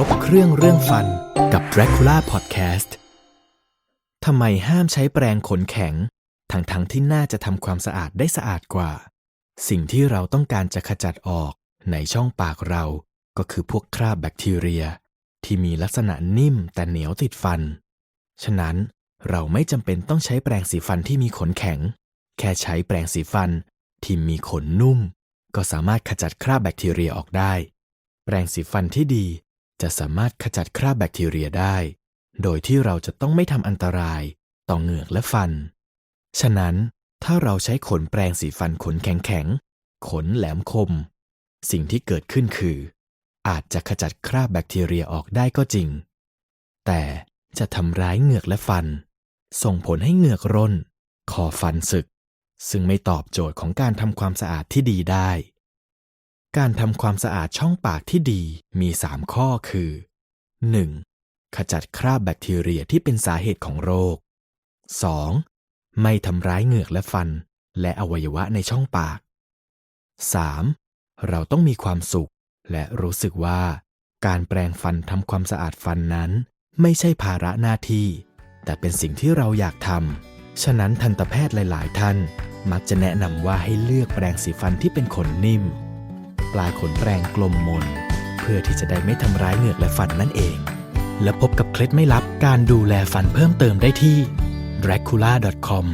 รบเครื่องเรื่องฟันกับ Dracula Podcast ทำไมห้ามใช้แปรงขนแข็ง ทั้งๆทที่น่าจะทำความสะอาดได้สะอาดกว่า สิ่งที่เราต้องการจะขจัดออกในช่องปากเรา ก็คือพวกคราบแบคทีเรีย ที่มีลักษณะนิ่มแต่เหนียวติดฟัน ฉะนั้นเราไม่จำเป็นต้องใช้แปรงสีฟันที่มีขนแข็ง แค่ใช้แปรงสีฟันที่มีขนนุ่ม ก็สามารถขจัดคราบแบคทีเรียออกได้ แปรงสีฟันที่ดี จะสามารถขจัดคราบแบคทีเรียได้ โดยที่เราจะต้องไม่ทำอันตรายต่อเหงือกและฟัน ฉะนั้นถ้าเราใช้ขนแปรงสีฟันขนแข็งๆ ขนแหลมคม สิ่งที่เกิดขึ้นคือ อาจจะขจัดคราบแบคทีเรียออกได้ก็จริง แต่จะทำร้ายเหงือกและฟัน ส่งผลให้เหงือกร่นคอฟันสึก ซึ่งไม่ตอบโจทย์ของการทำความสะอาดที่ดีได้ การทำความสะอาดช่องปากที่ดีมี 3 ข้อคือ 1. ขจัดคราบแบคทีเรียที่เป็นสาเหตุของโรค 2. ไม่ทำร้ายเหงือกและฟัน และอวัยวะในช่องปาก 3. เราต้องมีความสุข และรู้สึกว่า การแปรงฟันทำความสะอาดฟันนั้น ไม่ใช่ภาระหน้าที่ แต่เป็นสิ่งที่เราอยากทำ ฉะนั้นทันตแพทย์หลาย ๆ ท่าน มักจะแนะนำว่าให้เลือกแปรงสีฟันที่เป็นขนนิ่ม ปลายขนแปรงกลมมน เพื่อที่จะได้ไม่ทำร้ายเหงือกและฟันนั่นเอง และพบกับเคล็ดไม่ลับการดูแลฟันเพิ่มเติมได้ที่ dracula.com